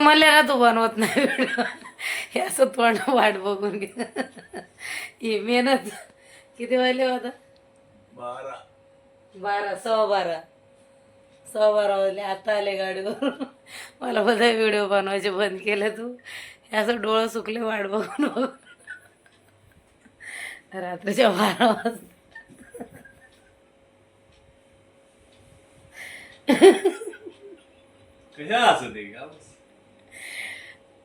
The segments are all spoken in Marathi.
मला ना तू बनवत नाही व्हिडिओ हे असं तोंड वाट बघून घे. ही मेहनत. किती वाजले होता बारा. बारा सव्वा बारा. सव्वा बारा वाजले. आता आले गाडीवर मला બધા व्हिडिओ बनवायचे बंद केले तू. हे असं डोळं सुकले वाट बघून बघून. रात्रीच्या बारा वाजता.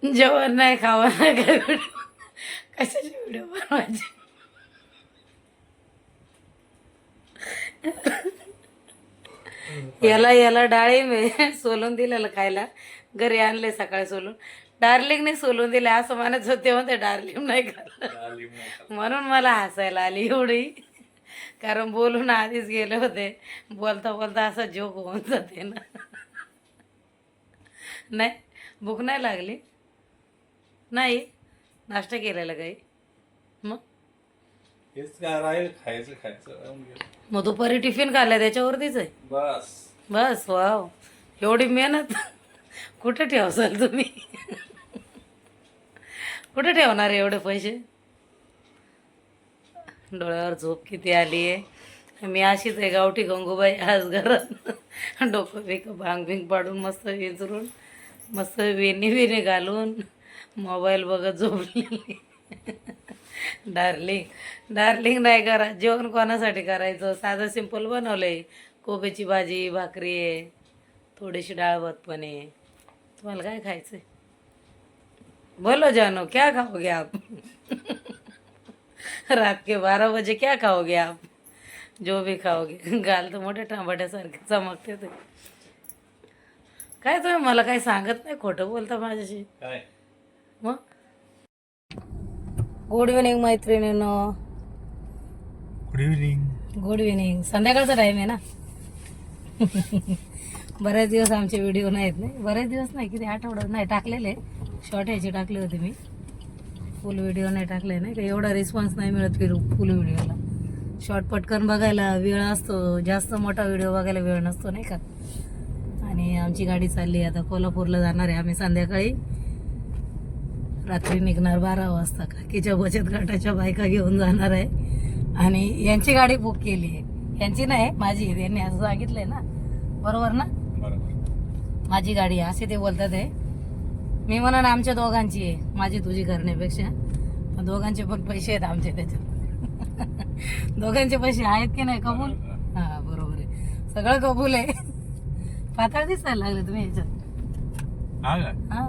जेवण नाही खावं नाही काय व्हिडिओ कशाचे व्हिडिओ बनवायचे? याला याला डाळिंब आहे सोलून दिलेलं खायला. घरी आणले सकाळी सोलून. डार्लिंगने सोलून दिले असं म्हणत होते म्हणते डार्लिंग नाही खाल्लं. म्हणून मला हसायला आली एवढी. कारण बोलून आधीच गेले होते. बोलता बोलता असं जोक होऊन जाते ना. नाही भूक नाही लागली. नाही नाश्ता केलेला काही. मग? हेच काय राहील खायचं खायचं राहून गेलं. मग दुपारी टिफिन खाल्ला त्याच्यावरतीच आहे. बस. बस वाव. एवढी मेहनत? कुठे ठेवसाल तुम्ही? कुठे ठेवणार एवढे पैसे? डोळ्यावर झोप किती आली आहे. मी अशीच आहे गावठी गंगूबाई आज घरात. डोकं बिकं भांग भिंग पाडून मस्त विचरून मस्त वेणी वेणी घालून. मोबाईल बघत झोपली डार्लिंग डार्लिंग नाही करा जेवण कोणासाठी करायचं? साधं सिंपल बनवलं आहे कोबीची भाजी भाकरी आहे थोडीशी डाळ भात पण आहे. तुम्हाला काय खायचं आहे बोलो जानो क्या खाओगे आप? रात के बारह बजे क्या खाओगे आप? जो भी खाओगे. गाल तर मोठ्या टमाट्यासारखे चमकते ते. काय तुम्ही मला काही सांगत नाही खोटं बोलता माझ्याशी? काय? मग? गुड इव्हनिंग मैत्रिणीनं. गुड इव्हनिंग गुड इव्हनिंग संध्याकाळचा टाईम आहे ना? बरेच दिवस आमचे व्हिडिओ नाहीत नाही? बरेच दिवस नाही किती आठवड्यात नाही टाकलेले. शॉर्ट ह्याचे टाकले होते मी. फुल व्हिडिओ नाही टाकले नाही का? एवढा रिस्पॉन्स नाही मिळत फिरू फुल व्हिडिओला शॉर्ट पटकन बघायला वेळ असतो जास्त मोठा व्हिडिओ बघायला वेळ नसतो नाही का? आणि आमची गाडी चालली आता कोल्हापूरला जाणार आहे आम्ही संध्याकाळी. रात्री निघणार बारा वाजता काकीच्या बचत गटाच्या बायका घेऊन जाणार आहे. आणि यांची गाडी बुक केली आहे. यांची नाही माझी. यांनी असं सांगितलंय ना. बरोबर ना? माझी गाडी आहे. असे ते बोलतात आहे. मी म्हणा आमच्या दोघांची आहे. माझी तुझी करण्यापेक्षा. दोघांचे पण पैसे आहेत आमचे त्याच्यात. दोघांचे पैसे आहेत की नाही कबूल? हा बरोबर आहे. सगळं कबूल आहे. पातळ दिसायला लागले तुम्ही ह्याच्यात हा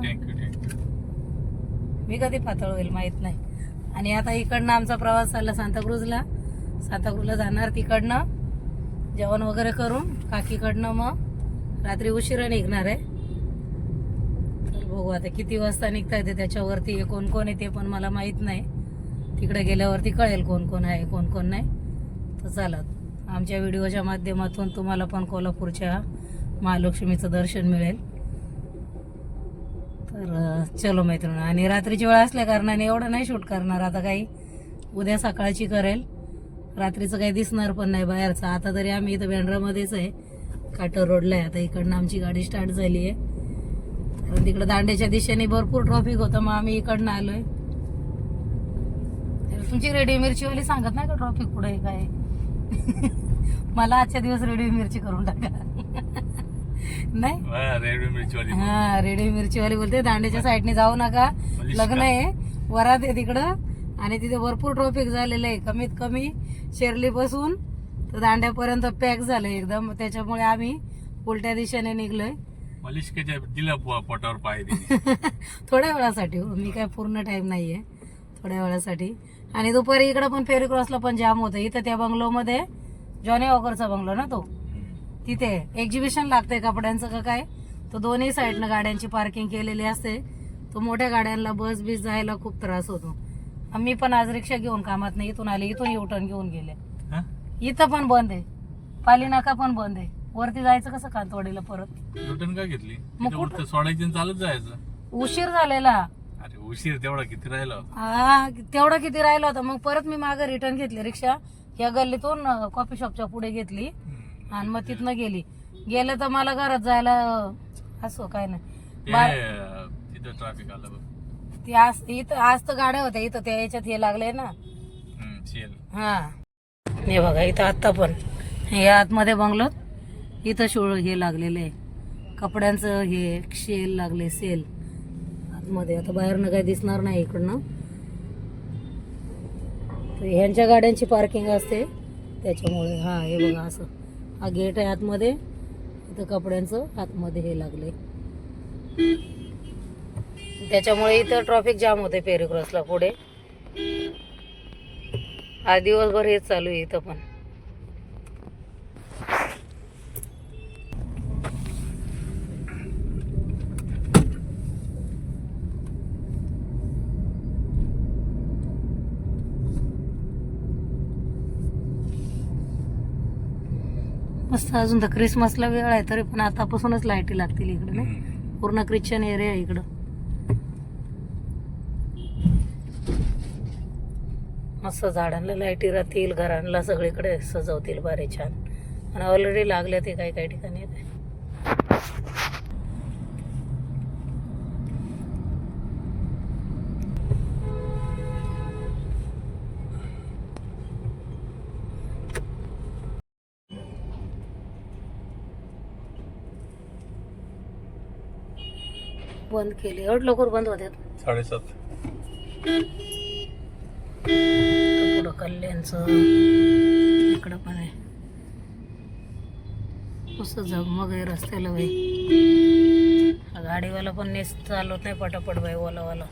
मी कधी पातळ होईल माहीत नाही. आणि आता इकडनं आमचा प्रवास चालला सांताक्रूजला. सांताक्रूजला जाणार तिकडनं. जेवण वगैरे करून काकीकडनं मग रात्री उशिरा निघणार आहे. तर बघू आता किती वाजता निघता येते त्याच्यावरती कोण कोण आहे ते पण मला माहीत नाही. तिकडे गेल्यावरती कळेल कोण कोण आहे कोण कोण नाही. तर चालत आमच्या व्हिडिओच्या माध्यमातून तुम्हाला पण कोल्हापूरच्या महालक्ष्मीचं दर्शन मिळेल. तर चलो मैत्रिणी आणि रात्रीची वेळ असल्या कारणाने एवढं नाही शूट करणार आता काही. उद्या सकाळची करेल. रात्रीचं काही दिसणार पण नाही बाहेरचं. आता तरी आम्ही इथं बँड्रामध्येच आहे. काटर रोडला आहे. आता इकडनं आमची गाडी स्टार्ट झाली आहे. कारण तिकडं दांड्याच्या दिशेने भरपूर ट्रॉफिक होतं मग आम्ही इकडनं आलोय. तर तुमची रेडी मिरचीवाली सांगत नाही का ट्रॉफिक पुढे काय? मला आजच्या दिवस रेडिओ मिरची करून टाका. नाही? रेड मिरचीवाली हा रेडी मिरचीवाली बोलते. दांड्याच्या साईडने जाऊ नका. मलिष्का. लग्न आहे. वरात आहे तिकडं. आणि तिथे भरपूर ट्रॉफिक झालेलं आहे. कमीत कमी शेर्ली पासून तर दांड्यापर्यंत पॅक झालंय एकदम. त्याच्यामुळे आम्ही उलट्या दिशेने निघलोय. मलिष्केच्या दिल्या पो- पोटावर पाय दिली थोड्या वेळासाठी हो. मी काय पूर्ण टाइम नाहीये. थोड्या वेळासाठी. आणि दुपारी इकडं पण फेरी क्रॉसला पण जाम होतं. इथं त्या बंगलोमध्ये जॉनी वॉकरचा बंगलो ना तो? तिथे एक्झिबिशन लागतंय कपड्यांचं का काय? तो दोन्ही साईडनं गाड्यांची पार्किंग केलेली असते. तो मोठ्या गाड्यांना बस बीस जायला खूप त्रास होतो. मी पण आज रिक्षा घेऊन कामात नाही इथून आले इथून युटर्न घेऊन गेले? इथं पण बंद आहे. पाली नाका पण बंद आहे. वरती जायचं कसं कांतवाडीला परत? लुटन का घेतली? मग उलटं सोडायची चालत जायचं. उशीर झालेला. अरे उशीर तेवढा किती राहिला हा तेवढा किती राहिला होता. मग परत मी मागं रिटर्न घेतली रिक्षा. या गल्लीतून कॉफी शॉपच्या पुढे घेतली. आणि मग तिथनं गेली. गेलं तर मला घरात जायला असो काय नाही. ते ट्रॅफिक आलं बघ. ती आज इथं आज तर गाड्या होत्या. इथं त्या याच्यात हे लागले ना. हा. हे बघा इथं आत्ता पण. हे आतमध्ये बंगलोत इथं शोळ हे लागलेलं आहे. कपड्यांचं हे शेल लागले सेल आतमध्ये. आता बाहेरनं काही दिसणार नाही इकडनं. तर ह्यांच्या गाड्यांची पार्किंग असते. त्याच्यामुळे हा हे बघा असं. हा गेट आहे आतमध्ये. इथं कपड्यांचं आतमध्ये हे लागले त्याच्यामुळे इथं ट्रॉफिक जाम होते पेरी क्रॉसला पुढे. आज दिवसभर हेच चालू आहे इथं पण. अजून तर क्रिसमसला वेळ आहे तरी पण आतापासूनच लाईटी लागतील इकडे नाही. पूर्ण ख्रिश्चन एरिया आहे इकडं. मस्त झाडांना लाईटी राहतील घरांना सगळीकडे सजवतील बारे छान. आणि ऑलरेडी लागल्या ते काही काही ठिकाणी येते बंद केली. एवढं लवकर बंद होते साडेसात. पुढं कल्याणचं इकडं पण आहे. मस्त झगमग आहे रस्त्याला बाई. गाडीवाला पण नेस चालवत नाही पटापट बाई ओलावाला.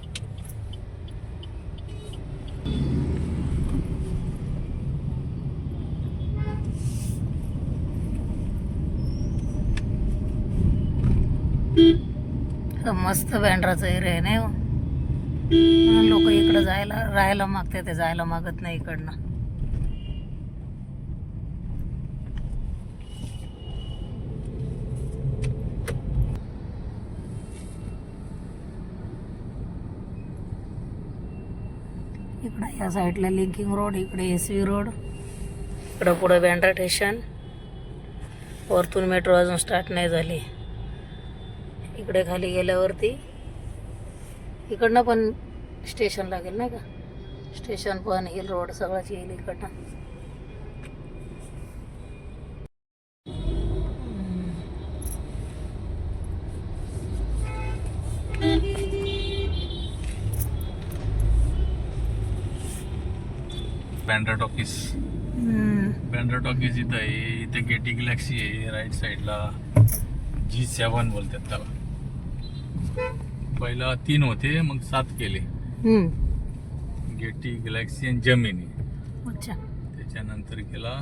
हा मस्त बँड्राचा एरिया आहे नाही हो? म्हणून लोक इकडं जायला राहायला मागते ते जायला मागत नाही इकडनं. इकडं या साईडला लिंकिंग रोड इकडे एस व्ही रोड इकडं पुढं बँड्रा स्टेशन वरतून मेट्रो अजून स्टार्ट नाही झाली. इकडे खाली गेल्यावरती. इकडनं पण स्टेशन लागेल नाही का? स्टेशन पण हिल रोड सगळंच येईल इकडनं. बँड्रा टॉकीज. बँड्रा टॉकीज इथं आहे इथे गेटी गॅलेक्सी आहे राईट साईडला जी सेवन बोलतात त्याला. पहिला तीन होते मग सात केले. हम्म. गेटी गॅलेक्सी आणि जमिनी. अच्छा. त्याच्यानंतर केला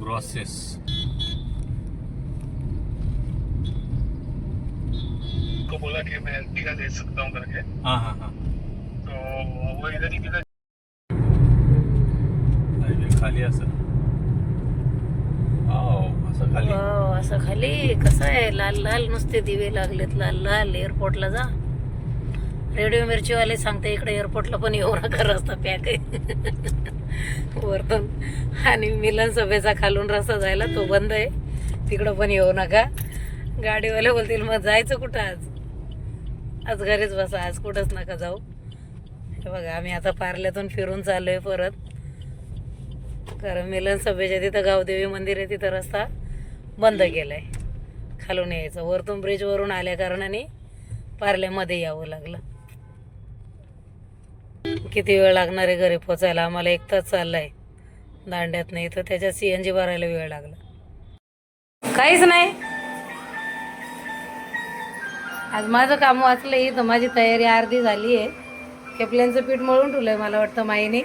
ग्रॉसेस. को बोला कि मैं दे सकता हूँ करके हां हां हां. तो वो इधर ही किधर हे खाली असं आव, असं खाली वाव, असं खाली कसं आहे लाल लाल नुसते दिवे लागलेत लाल लाल एअरपोर्टला जा. रेडिओ मिरचीवाले सांगते इकडे एअरपोर्टला पण येऊ नका रस्ता पॅक आहे. वरतून. आणि मिलन सभेचा खालून रस्ता जायला तो बंद आहे. तिकडं पण येऊ नका. गाडीवाले बोलतील मग जायचं कुठं आज? आज घरीच बसा आज कुठंच नका जाऊ. हे बघा आम्ही आता पार्ल्यातून फिरून चाललोय परत. कारण मिलन सभेच्या तिथं गावदेवी मंदिर आहे तिथं रस्ता बंद केलाय. खालून यायचं. वरतून ब्रिजवरून आल्या कारणाने पार्ल्यामध्ये यावं लागलं. किती वेळ लागणार आहे घरी पोचायला? आम्हाला एक तास चाललाय. दांड्यात नाही तर त्याच्यात सी एन जी भरायला वेळ लागला. काहीच नाही. आज माझं काम वाचलं इथं. माझी तयारी अर्धी झाली आहे. केपल्यांचं पीठ मळून ठेवलंय मला वाटतं माईने.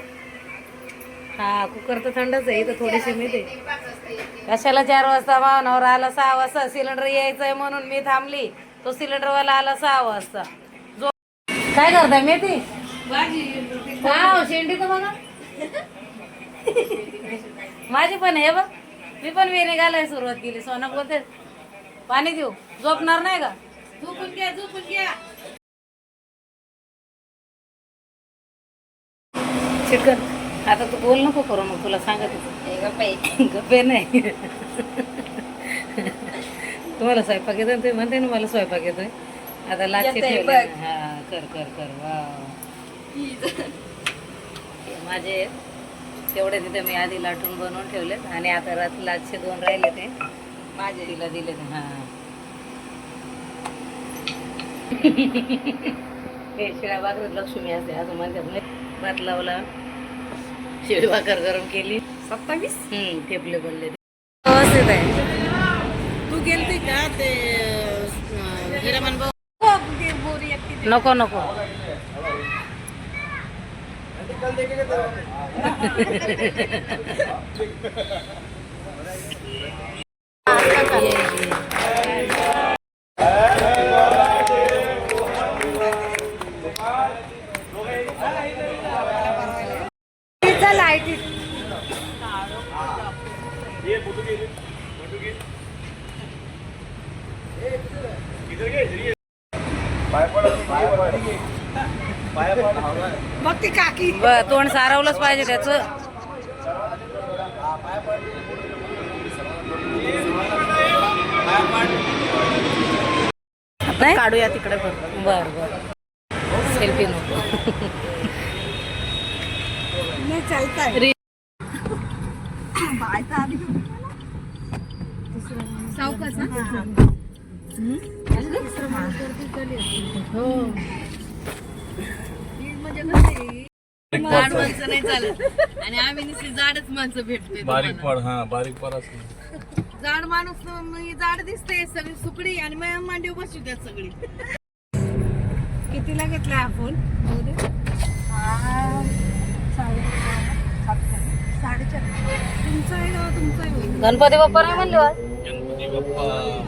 हा कुकर तर थंडच आहे. इथं थोडीशी मी ते कशाला चार वाजता मावनावर आला? सहा वाजता सिलेंडर यायचंय म्हणून मी थांबली. तो सिलेंडरवाला आला सहा वाजता. जो काय करताय मेथी? हा शेंडी तर बघा माझी पण आहे बघ. मी पण वेणी घालाय सुरुवात केली. सोना बोलते. पाणी देऊ. झोपणार नाही का? झोपून घ्या झोपून घ्या. चिकन आता तू बोल नको करू मग तुला सांगत होते. गप्पे नाही. तुम्हाला स्वयंपाक येतोय? ते म्हणते ना मला स्वयंपाक येतोय. आता लागते. हा कर कर कर. वा. माझे तेवढे तिथे मी आधी लाटून बनवून ठेवलेत. आणि आता रात लाटचे दोन राहिले ते. माझे. तिला दिले ते हा. हे शिळ्या भाकरीत लक्ष्मी असते. असं म्हणतात भात लावला. शिळी भाकर गरम केली. सत्तावीस? ठेपले. व्यवस्थित आहे तू गेलती का ते हिरामन नको नको. लाइट ती काकी. ब- तोंड सारवलंच पाहिजे त्याच. नाही? काढूया तिकडे पण बर बर. सेल्फी नको. जाड माणसं नाही चालत. आणि आम्ही नुसती जाडच माणसं भेटतोय बारीक तुम्हाला. पड हा बारीक पड असं. जाड माणूस जाड दिसते सगळी सुकडी आणि मग मांडीव बसू द्यात सगळी. कितीला घेतला हा फोन तुमचा आहे ना तुमचा आहे. गणपती बाप्पा नाही म्हणले आज? गणपती